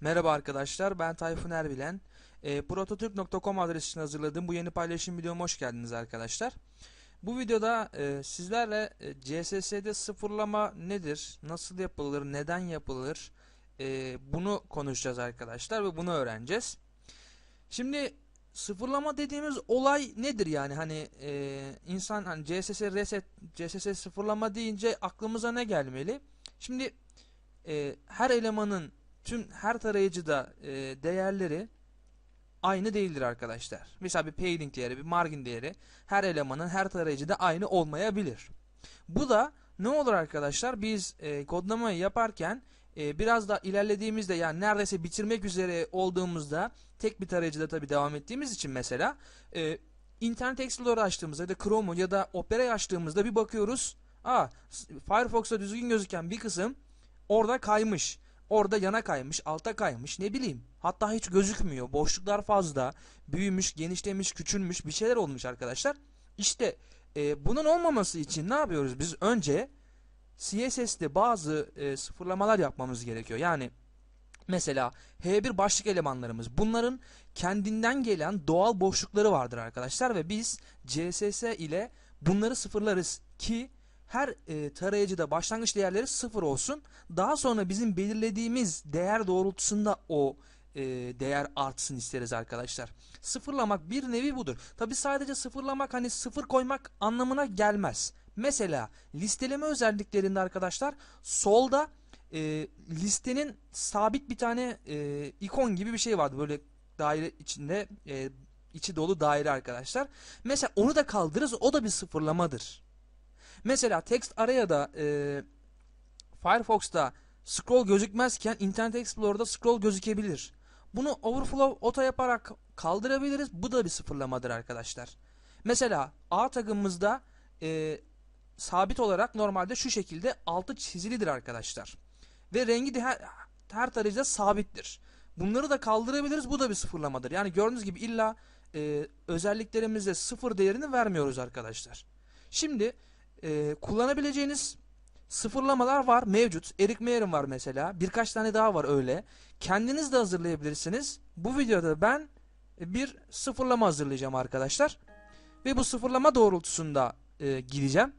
Merhaba arkadaşlar, ben Tayfun Erbilen. E, prototürk.com adresi için hazırladığım bu yeni paylaşım videoma hoş geldiniz arkadaşlar. Bu videoda e, sizlerle e, CSS'de sıfırlama nedir, nasıl yapılır, neden yapılır e, bunu konuşacağız arkadaşlar ve bunu öğreneceğiz. Şimdi sıfırlama dediğimiz olay nedir yani hani e, insan hani CSS reset, CSS sıfırlama deyince aklımıza ne gelmeli? Şimdi e, her elemanın tüm her tarayıcıda e, değerleri aynı değildir arkadaşlar. Mesela bir padding değeri, bir margin değeri her elemanın her tarayıcıda aynı olmayabilir. Bu da ne olur arkadaşlar? Biz e, kodlamayı yaparken e, biraz da ilerlediğimizde yani neredeyse bitirmek üzere olduğumuzda tek bir tarayıcıda tabi devam ettiğimiz için mesela e, Internet Explorer açtığımızda ya da Chrome'u ya da Opera'yı açtığımızda bir bakıyoruz. Aa, Firefox'ta düzgün gözüken bir kısım orada kaymış. Orada yana kaymış, alta kaymış, ne bileyim. Hatta hiç gözükmüyor. Boşluklar fazla. Büyümüş, genişlemiş, küçülmüş bir şeyler olmuş arkadaşlar. İşte e, bunun olmaması için ne yapıyoruz biz? Önce CSS'de bazı e, sıfırlamalar yapmamız gerekiyor. Yani mesela H1 başlık elemanlarımız. Bunların kendinden gelen doğal boşlukları vardır arkadaşlar ve biz CSS ile bunları sıfırlarız ki her e, tarayıcıda başlangıç değerleri sıfır olsun. Daha sonra bizim belirlediğimiz değer doğrultusunda o e, değer artsın isteriz arkadaşlar. Sıfırlamak bir nevi budur. Tabi sadece sıfırlamak hani sıfır koymak anlamına gelmez. Mesela listeleme özelliklerinde arkadaşlar solda e, listenin sabit bir tane e, ikon gibi bir şey vardı. Böyle daire içinde e, içi dolu daire arkadaşlar. Mesela onu da kaldırırız o da bir sıfırlamadır. Mesela text araya da e, Firefox'ta scroll gözükmezken Internet Explorer'da scroll gözükebilir. Bunu overflow auto yaparak kaldırabiliriz. Bu da bir sıfırlamadır arkadaşlar. Mesela A tagımızda e, sabit olarak normalde şu şekilde altı çizilidir arkadaşlar. Ve rengi de her, her tarayıcıda sabittir. Bunları da kaldırabiliriz. Bu da bir sıfırlamadır. Yani gördüğünüz gibi illa e, özelliklerimizde sıfır değerini vermiyoruz arkadaşlar. Şimdi e, kullanabileceğiniz sıfırlamalar var mevcut. Eric Mayer'in var mesela. Birkaç tane daha var öyle. Kendiniz de hazırlayabilirsiniz. Bu videoda ben bir sıfırlama hazırlayacağım arkadaşlar. Ve bu sıfırlama doğrultusunda e, gideceğim.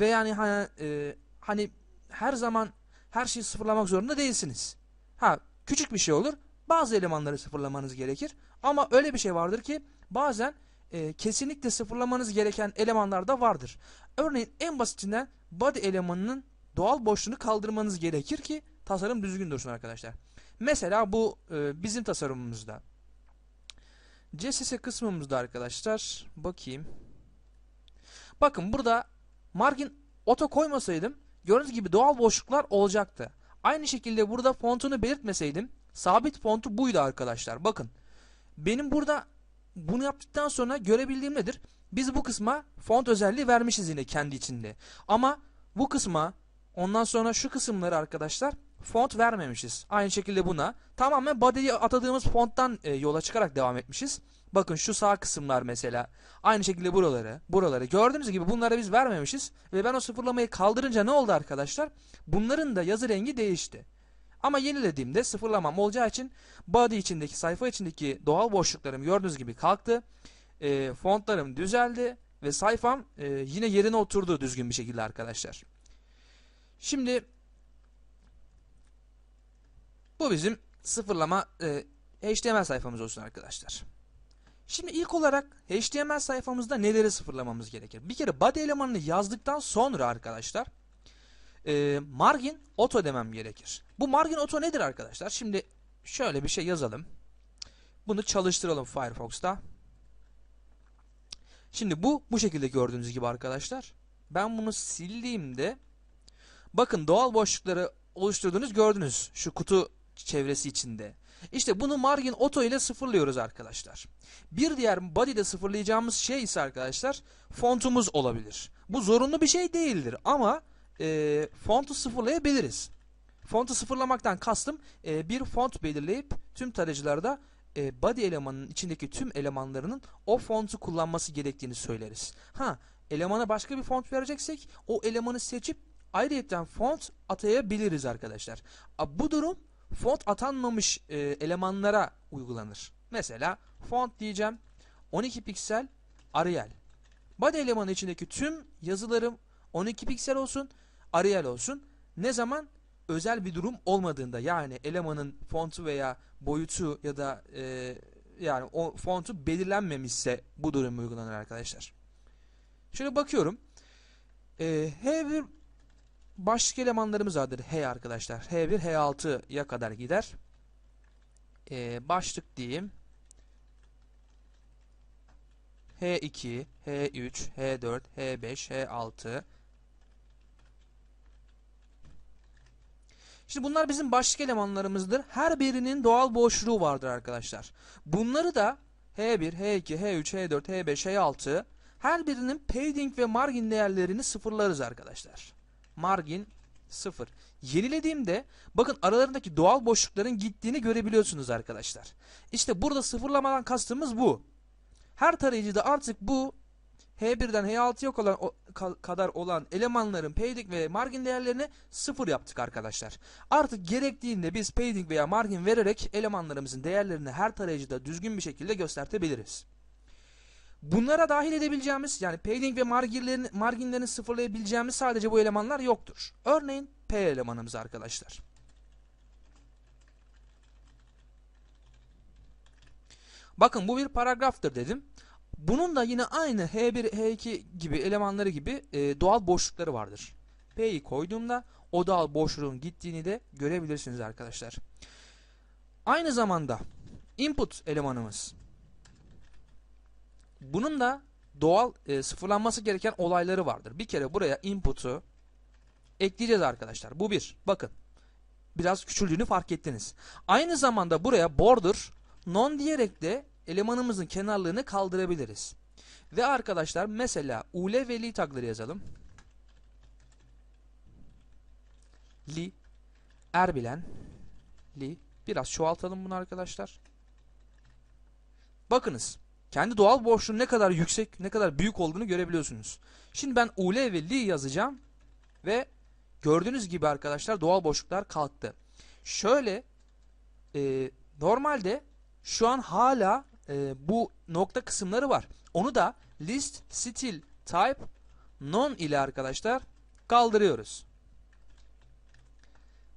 Ve yani hani, e, hani her zaman her şeyi sıfırlamak zorunda değilsiniz. Ha küçük bir şey olur. Bazı elemanları sıfırlamanız gerekir. Ama öyle bir şey vardır ki bazen e, kesinlikle sıfırlamanız gereken elemanlar da vardır. Örneğin en basitinden body elemanının doğal boşluğunu kaldırmanız gerekir ki tasarım düzgün dursun arkadaşlar. Mesela bu e, bizim tasarımımızda. CSS kısmımızda arkadaşlar bakayım. Bakın burada margin auto koymasaydım gördüğünüz gibi doğal boşluklar olacaktı. Aynı şekilde burada fontunu belirtmeseydim sabit fontu buydu arkadaşlar. Bakın benim burada bunu yaptıktan sonra görebildiğim nedir? Biz bu kısma font özelliği vermişiz yine kendi içinde. Ama bu kısma ondan sonra şu kısımları arkadaşlar font vermemişiz. Aynı şekilde buna tamamen body'ye atadığımız fonttan e, yola çıkarak devam etmişiz. Bakın şu sağ kısımlar mesela. Aynı şekilde buraları, buraları. Gördüğünüz gibi bunları biz vermemişiz. Ve ben o sıfırlamayı kaldırınca ne oldu arkadaşlar? Bunların da yazı rengi değişti. Ama yenilediğimde sıfırlamam olacağı için body içindeki sayfa içindeki doğal boşluklarım gördüğünüz gibi kalktı. E, fontlarım düzeldi ve sayfam e, yine yerine oturdu düzgün bir şekilde arkadaşlar. Şimdi bu bizim sıfırlama e, HTML sayfamız olsun arkadaşlar. Şimdi ilk olarak HTML sayfamızda neleri sıfırlamamız gerekir? Bir kere body elemanını yazdıktan sonra arkadaşlar e, margin auto demem gerekir. Bu margin auto nedir arkadaşlar? Şimdi şöyle bir şey yazalım. Bunu çalıştıralım Firefox'ta. Şimdi bu bu şekilde gördüğünüz gibi arkadaşlar. Ben bunu sildiğimde bakın doğal boşlukları oluşturduğunuz gördünüz şu kutu çevresi içinde. İşte bunu margin auto ile sıfırlıyoruz arkadaşlar. Bir diğer body'de sıfırlayacağımız şey ise arkadaşlar fontumuz olabilir. Bu zorunlu bir şey değildir ama e, fontu sıfırlayabiliriz. Fontu sıfırlamaktan kastım e, bir font belirleyip tüm tarayıcılarda e, body elemanının içindeki tüm elemanlarının o fontu kullanması gerektiğini söyleriz. Ha elemana başka bir font vereceksek o elemanı seçip ayrıyetten font atayabiliriz arkadaşlar. Bu durum font atanmamış e, elemanlara uygulanır. Mesela font diyeceğim 12 piksel Arial. Body elemanı içindeki tüm yazılarım 12 piksel olsun, Arial olsun. Ne zaman? Özel bir durum olmadığında yani elemanın fontu veya boyutu ya da e, yani o fontu belirlenmemişse bu durum uygulanır arkadaşlar. Şöyle bakıyorum. E, H1 başlık elemanlarımız vardır. H arkadaşlar. H1, H6'ya kadar gider. E, başlık diyeyim. H2, H3, H4, H5, H6. Şimdi bunlar bizim başlık elemanlarımızdır. Her birinin doğal boşluğu vardır arkadaşlar. Bunları da H1, H2, H3, H4, H5, H6 her birinin padding ve margin değerlerini sıfırlarız arkadaşlar. Margin 0. Yenilediğimde bakın aralarındaki doğal boşlukların gittiğini görebiliyorsunuz arkadaşlar. İşte burada sıfırlamadan kastımız bu. Her tarayıcıda artık bu H1'den H6'ya olan, o, ka, kadar olan elemanların padding ve margin değerlerini sıfır yaptık arkadaşlar. Artık gerektiğinde biz padding veya margin vererek elemanlarımızın değerlerini her tarayıcıda düzgün bir şekilde göstertebiliriz. Bunlara dahil edebileceğimiz yani padding ve marginlerini, marginlerini sıfırlayabileceğimiz sadece bu elemanlar yoktur. Örneğin P elemanımız arkadaşlar. Bakın bu bir paragraftır dedim. Bunun da yine aynı H1, H2 gibi elemanları gibi e, doğal boşlukları vardır. P'yi koyduğumda o doğal boşluğun gittiğini de görebilirsiniz arkadaşlar. Aynı zamanda input elemanımız. Bunun da doğal e, sıfırlanması gereken olayları vardır. Bir kere buraya input'u ekleyeceğiz arkadaşlar. Bu bir. Bakın. Biraz küçüldüğünü fark ettiniz. Aynı zamanda buraya border non diyerek de elemanımızın kenarlığını kaldırabiliriz. Ve arkadaşlar mesela ule ve li tagları yazalım. Li erbilen li biraz çoğaltalım bunu arkadaşlar. Bakınız kendi doğal boşluğun ne kadar yüksek, ne kadar büyük olduğunu görebiliyorsunuz. Şimdi ben ule ve li yazacağım ve gördüğünüz gibi arkadaşlar doğal boşluklar kalktı. Şöyle e, normalde şu an hala e, bu nokta kısımları var. Onu da list stil type non ile arkadaşlar kaldırıyoruz.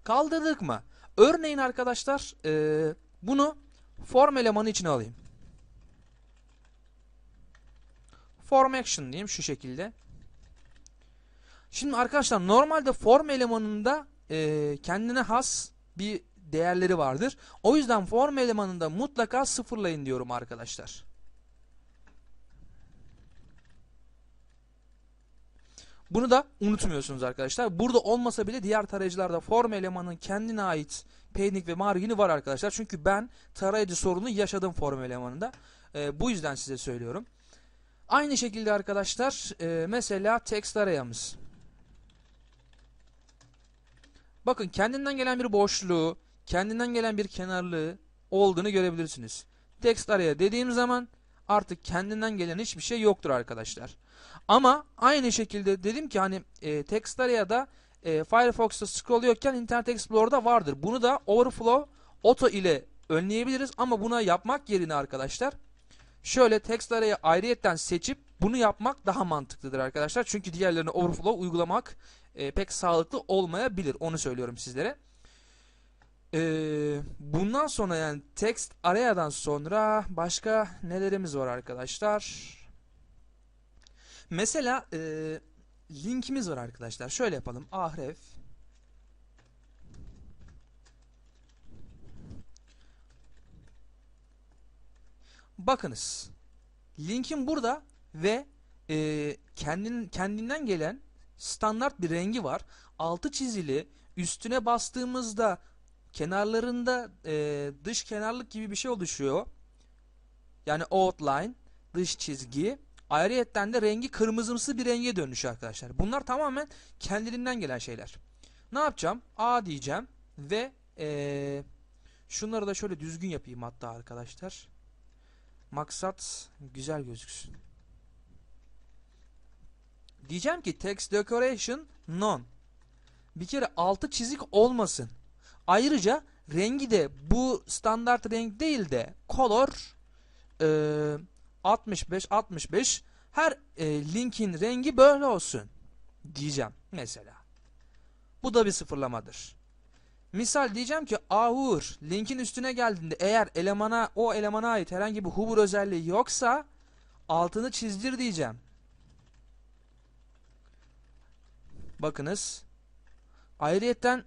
Kaldırdık mı? Örneğin arkadaşlar e, bunu form elemanı içine alayım. Form action diyeyim şu şekilde. Şimdi arkadaşlar normalde form elemanında e, kendine has bir değerleri vardır. O yüzden form elemanında mutlaka sıfırlayın diyorum arkadaşlar. Bunu da unutmuyorsunuz arkadaşlar. Burada olmasa bile diğer tarayıcılarda form elemanının kendine ait padding ve margini var arkadaşlar. Çünkü ben tarayıcı sorunu yaşadım form elemanında. E, bu yüzden size söylüyorum. Aynı şekilde arkadaşlar e, mesela text arayamız. Bakın kendinden gelen bir boşluğu, kendinden gelen bir kenarlığı olduğunu görebilirsiniz. Text araya dediğim zaman artık kendinden gelen hiçbir şey yoktur arkadaşlar. Ama aynı şekilde dedim ki hani e, text araya da e, Firefox'ta scrollluyorken Internet Explorer'da vardır. Bunu da Overflow Auto ile önleyebiliriz ama buna yapmak yerine arkadaşlar şöyle text araya ayrıyetten seçip bunu yapmak daha mantıklıdır arkadaşlar. Çünkü diğerlerini Overflow uygulamak e, pek sağlıklı olmayabilir. Onu söylüyorum sizlere. Ee, bundan sonra yani text arayadan sonra başka nelerimiz var arkadaşlar? Mesela e, linkimiz var arkadaşlar. Şöyle yapalım. Ahref Bakınız. Linkin burada ve e, kendin, kendinden gelen standart bir rengi var. Altı çizili. Üstüne bastığımızda kenarlarında e, dış kenarlık gibi bir şey oluşuyor. Yani outline, dış çizgi. Ayrıyetten de rengi kırmızımsı bir renge dönüşüyor arkadaşlar. Bunlar tamamen kendiliğinden gelen şeyler. Ne yapacağım? A diyeceğim ve e, şunları da şöyle düzgün yapayım hatta arkadaşlar. Maksat güzel gözüksün. Diyeceğim ki text decoration none. Bir kere altı çizik olmasın. Ayrıca rengi de bu standart renk değil de color e, 65 65 her e, linkin rengi böyle olsun diyeceğim mesela. Bu da bir sıfırlamadır. Misal diyeceğim ki ahur linkin üstüne geldiğinde eğer elemana o elemana ait herhangi bir hover özelliği yoksa altını çizdir diyeceğim. Bakınız. Ayrıyetten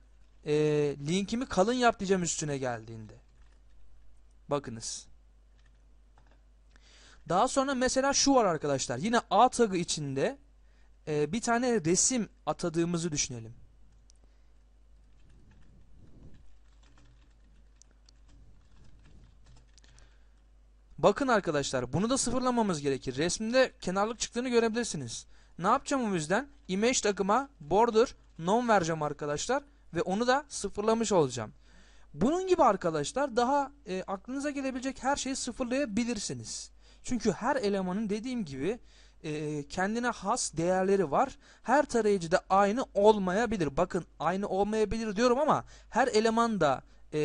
e, linkimi kalın yap diyeceğim üstüne geldiğinde. Bakınız. Daha sonra mesela şu var arkadaşlar. Yine A tagı içinde e, bir tane resim atadığımızı düşünelim. Bakın arkadaşlar bunu da sıfırlamamız gerekir. Resminde kenarlık çıktığını görebilirsiniz. Ne yapacağım o yüzden? Image takıma border non vereceğim arkadaşlar. Ve onu da sıfırlamış olacağım. Bunun gibi arkadaşlar daha e, aklınıza gelebilecek her şeyi sıfırlayabilirsiniz. Çünkü her elemanın dediğim gibi e, kendine has değerleri var. Her tarayıcıda aynı olmayabilir. Bakın aynı olmayabilir diyorum ama her eleman da e,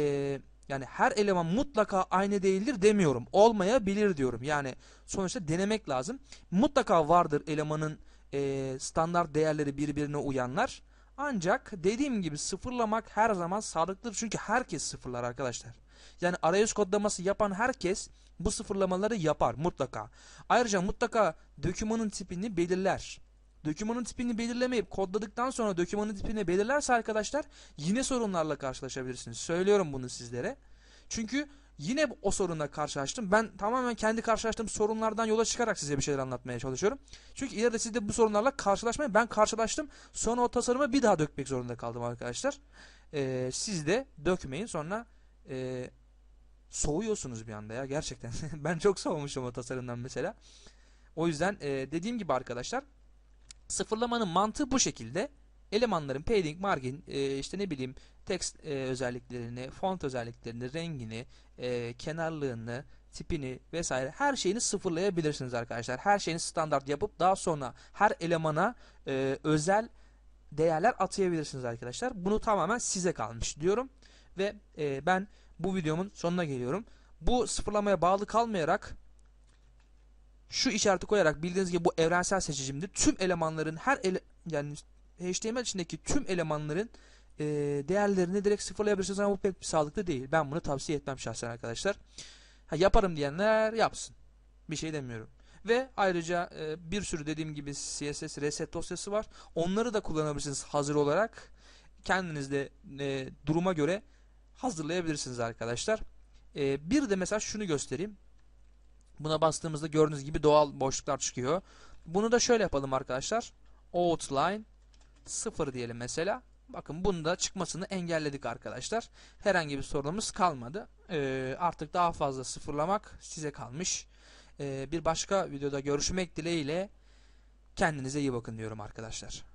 yani her eleman mutlaka aynı değildir demiyorum. Olmayabilir diyorum. Yani sonuçta denemek lazım. Mutlaka vardır elemanın e, standart değerleri birbirine uyanlar. Ancak dediğim gibi sıfırlamak her zaman sağlıklıdır. Çünkü herkes sıfırlar arkadaşlar. Yani arayüz kodlaması yapan herkes bu sıfırlamaları yapar mutlaka. Ayrıca mutlaka dokümanın tipini belirler. Dokümanın tipini belirlemeyip kodladıktan sonra dokümanın tipini belirlerse arkadaşlar yine sorunlarla karşılaşabilirsiniz. Söylüyorum bunu sizlere. Çünkü yine o sorunla karşılaştım. Ben tamamen kendi karşılaştığım sorunlardan yola çıkarak size bir şeyler anlatmaya çalışıyorum. Çünkü ileride siz de bu sorunlarla karşılaşmayın. Ben karşılaştım. Sonra o tasarımı bir daha dökmek zorunda kaldım arkadaşlar. Ee, siz de dökmeyin. Sonra e, soğuyorsunuz bir anda ya gerçekten. ben çok soğumuşum o tasarımdan mesela. O yüzden e, dediğim gibi arkadaşlar sıfırlamanın mantığı bu şekilde. Elemanların padding, margin, e, işte ne bileyim text e, özelliklerini, font özelliklerini, rengini, e, kenarlığını, tipini vesaire her şeyini sıfırlayabilirsiniz arkadaşlar. Her şeyini standart yapıp daha sonra her elemana e, özel değerler atayabilirsiniz arkadaşlar. Bunu tamamen size kalmış diyorum. Ve e, ben bu videomun sonuna geliyorum. Bu sıfırlamaya bağlı kalmayarak şu işareti koyarak bildiğiniz gibi bu evrensel seçicimdir. Tüm elemanların her ele, yani HTML içindeki tüm elemanların e, değerlerini direkt sıfırlayabilirsiniz ama bu pek bir sağlıklı değil. Ben bunu tavsiye etmem şahsen arkadaşlar. Ha, yaparım diyenler yapsın. Bir şey demiyorum. Ve ayrıca e, bir sürü dediğim gibi CSS reset dosyası var. Onları da kullanabilirsiniz hazır olarak. Kendiniz de e, duruma göre hazırlayabilirsiniz arkadaşlar. E, bir de mesela şunu göstereyim. Buna bastığımızda gördüğünüz gibi doğal boşluklar çıkıyor. Bunu da şöyle yapalım arkadaşlar. Outline 0 diyelim mesela. Bakın bunu da çıkmasını engelledik arkadaşlar. Herhangi bir sorunumuz kalmadı. Ee, artık daha fazla sıfırlamak size kalmış. Ee, bir başka videoda görüşmek dileğiyle kendinize iyi bakın diyorum arkadaşlar.